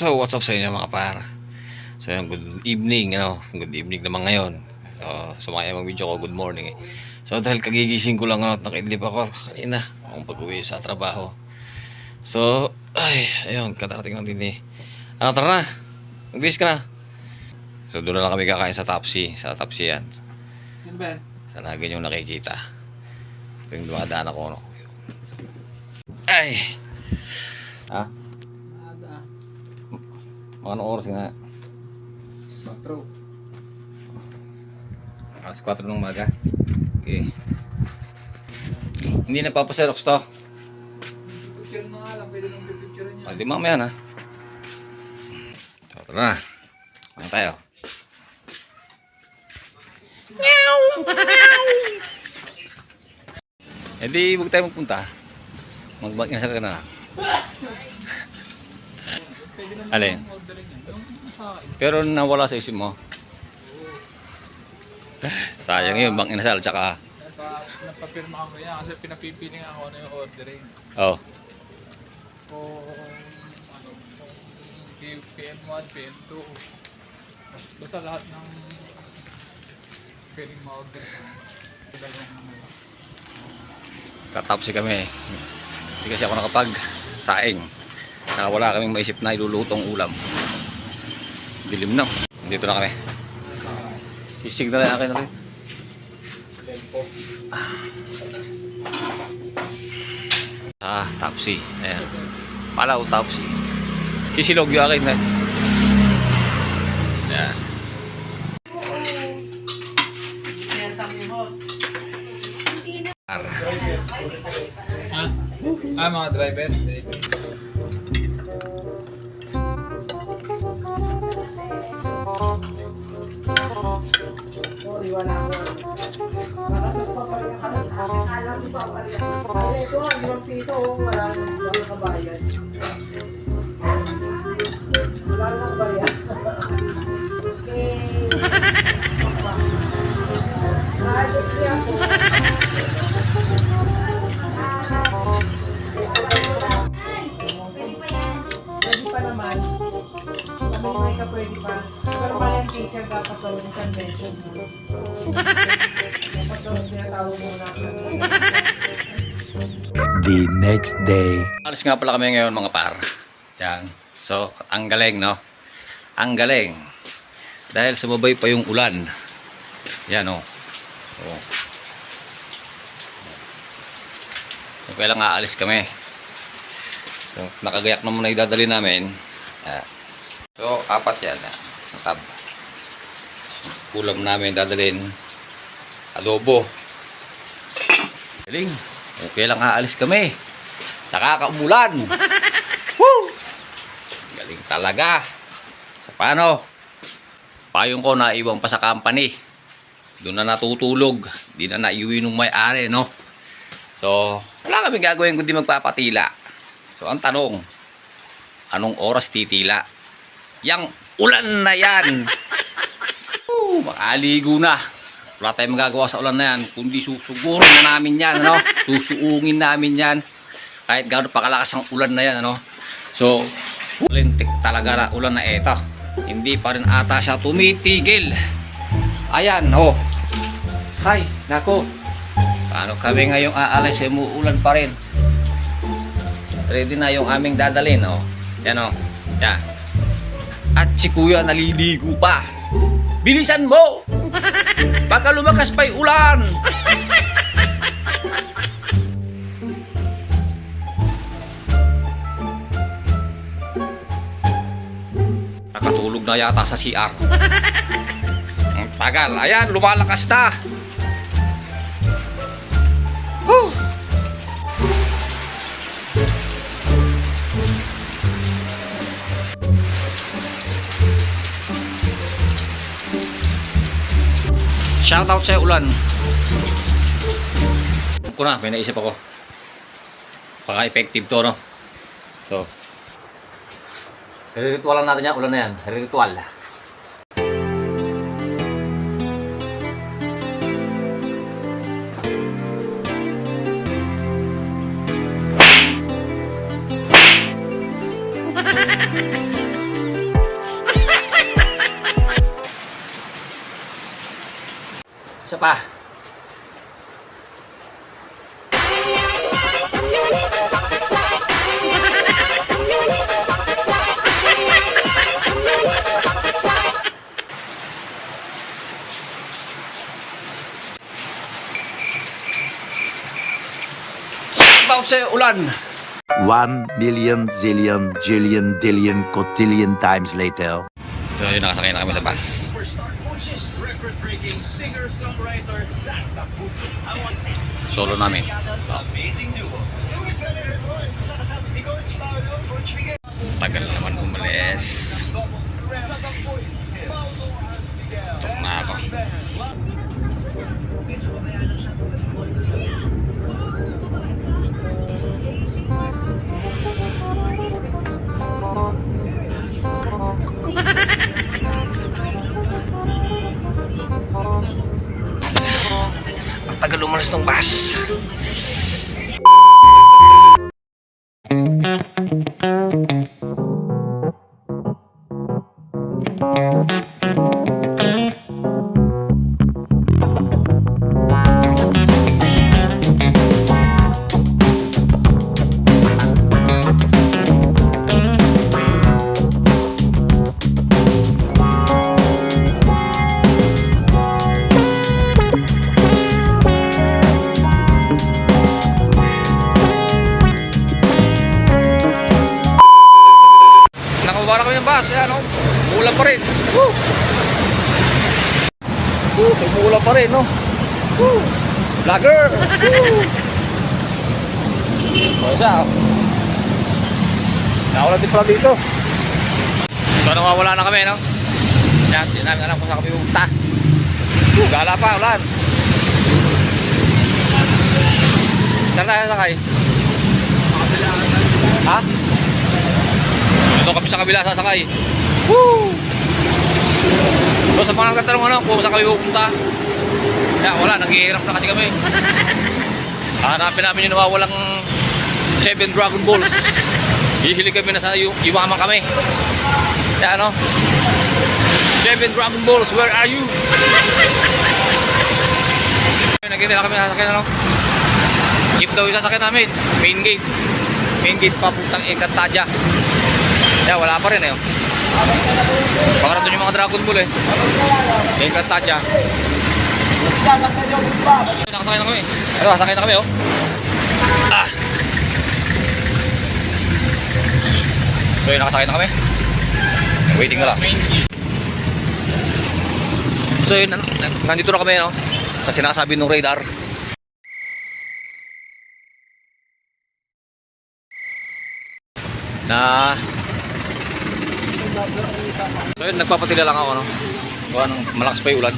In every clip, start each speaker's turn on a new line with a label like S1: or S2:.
S1: So, what's up sa inyo mga para? So, yun, good evening, ano? Good evening naman ngayon. So, sumaya mag video ko, good morning eh. So, dahil kagigising ko lang, ano, at nakidlip ako kanina, akong pag-uwi sa trabaho. So, ay, ayun, katarating lang din eh. Ano, tara na. Magbihis ka na. So, doon na lang kami kakain sa Topsy. Sa Topsy yan.
S2: Yan ba?
S1: Sa lagi nyo nakikita. Ito yung dumadaan ako, no? Ay! Ha? Mga anong oras nga?
S2: Patro.
S1: Alas 4 ng umaga. Okay. Hindi na papaserox to.
S2: Picture na nga lang. Pwede nang pipicture niya.
S1: Ah, di mamaya na. So, tara na. Ano tayo? Eh di, huwag tayo magpunta. Mag-bag na sa ka na.
S2: Pwede naman
S1: Alin?
S2: orderin yan. Yung sa akin.
S1: Pero nawala sa isip mo. Sayang yun, bang inasal, tsaka...
S2: Napa, napapirma ko yan kasi pinapipili nga ako ano yung ordering.
S1: Oh,
S2: Kung ano, kung PM1, PM2. Basta lahat ng pwedeng ma-order ko. Dalawang ano.
S1: katapsi kami. Hindi kasi ako nakapag saing. Tsaka wala kaming maisip na ilulutong ulam. Dilim na. Dito na kami. Sisig na rin akin.
S2: Lempo.
S1: Ah, tapsi. Ayan. Palaw tapsi. Sisilog yung akin na. Ayan. Ar.
S2: Ha? Ah, mga driver.
S3: Pwede
S4: the next day.
S1: Alis nga pala kami ngayon mga par. Yan. So, ang galing, no? Ang galing. Dahil sumabay pa yung ulan. Yan, oh. Oh. So, kailang aalis kami. So, nakagayak na muna idadali namin. Yan. So, apat yan. ah. Tab. Kulam namin dadalhin. Adobo. Galing. Okay lang aalis kami. Sa kakaumulan. Woo! Galing talaga. Sa paano? Payong ko na iwang pa sa company. Doon na natutulog. Di na naiuwi nung may-ari, no? So, wala kaming gagawin kundi magpapatila. So, ang tanong, anong oras titila? Yang ulan na yan. Woo! Makaligo na. Wala tayong magagawa sa ulan na yan, kundi susugurin na namin yan, ano? Susuungin namin yan. Kahit gano'n pa kalakas ang ulan na yan, ano? So, lintik talaga na ulan na ito. Hindi pa rin ata siya tumitigil. Ayan, oh. Hay, nako. Paano kami ngayong aalis, eh, umuulan pa rin. Ready na yung aming dadalhin, oh. Yan, oh. Yan. At si kuya naliligo pa. Bilisan mo! Baka lumakas pa'y ulan! Nakatulog na yata sa CR. Ang tagal. Ayan, lumalakas na. Whew. Shoutout sa ulan. Ko na, may naisip ako. Baka effective to, no? So, ritualan natin yan, ulan na yan. Ritual. pa. Shout sa ulan.
S4: One million zillion jillion dillion cotillion times later.
S1: So yun, nakasakay na kami sa bus.
S5: Record-breaking singer-songwriter Zach Taputo.
S1: Solo namin.
S5: amazing duo.
S1: Tagal na naman umalis. Tagal umalis ng bus. Nakababa na kami ng bus. Ayan, oh. Umulan pa rin. Woo! Woo! Umulan pa rin, no? Woo! Vlogger! Woo! O siya, oh. Din pala dito. So, nawawala na kami, no? Yan, hindi namin alam kung saan kami pupunta. Woo! Gala pa, ulan. Saan tayo sakay? Ha? Ito kami sa kabila sasakay. Woo! So sa mga nagtatanong ano, kung saan kami pupunta. Ya, wala, naghihirap na kasi kami. Hanapin namin yung nawawalang 7 Dragon Balls. Hihili kami na sa yumaman kami. Ya, ano? 7 Dragon Balls, where are you? Nagkita na kami sasakyan, ano? Jeep daw yung sasakyan namin. Main gate. Main gate papuntang Encantadia. Ya, wala pa rin eh. Baka doon yung mga Dragon Ball eh. Yung Encantadia. Nakasakay na kami. Ano, sakay na kami oh. Ah. So yun, nakasakay na kami. Waiting na lang. So yun, nan- nan- nandito na kami no. Sa sinasabi ng radar. Na So yun, nagpapatila lang ako, no? Gawa ng malakas pa yung ulan.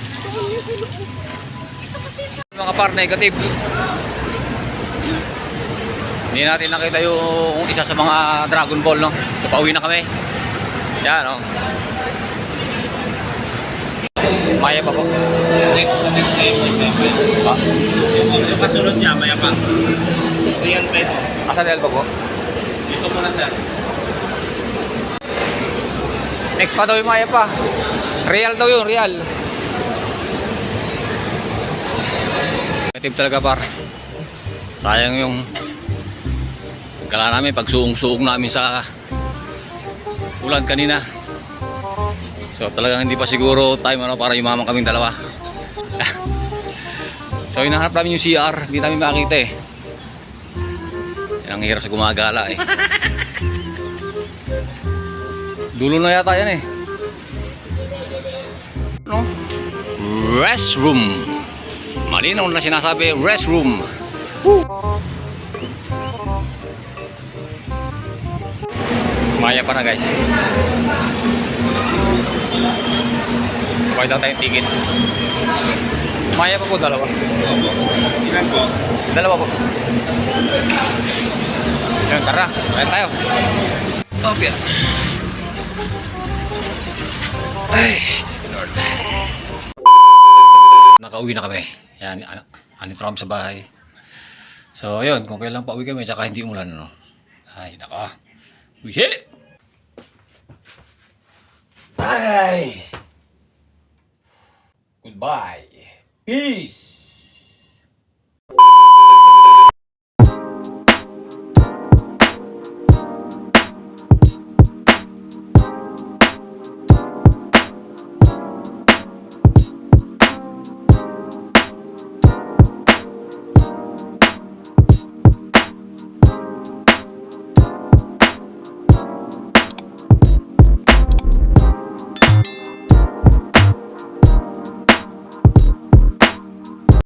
S1: Mga par, negative. Hindi natin nakita yung isa sa mga Dragon Ball, no? So, pauwi na kami. Yan, no? Maya pa po.
S5: Next, next day,
S1: Ah,
S5: Yung kasunod niya, maya pa. Rian Pedro.
S1: asan el pa po?
S5: Dito muna sir.
S1: Next pa daw yung Maya pa. Real daw yun, real. Negative talaga par. Sayang yung pagkala namin, pagsuong-suong namin sa ulan kanina. So talagang hindi pa siguro time ano, para yumaman kaming dalawa. so hinahanap namin yung CR, hindi namin makita eh. Ang hirap sa gumagala eh. Dulo na yata yan eh. No? Restroom. Malinaw na sinasabi, restroom. Maya pa na guys. Bakit daw tayong ticket? Maya pa po dalawa.
S5: Ilan po?
S1: Dalawa po. Yan, tara. Kaya tayo. Ay, Lord. Nakauwi na kami. Yan, anito kami sa bahay. So, yun, kung kailan pa uwi kami, tsaka hindi umulan, no? Ay, naka. Wisit! Ay! Goodbye! Peace!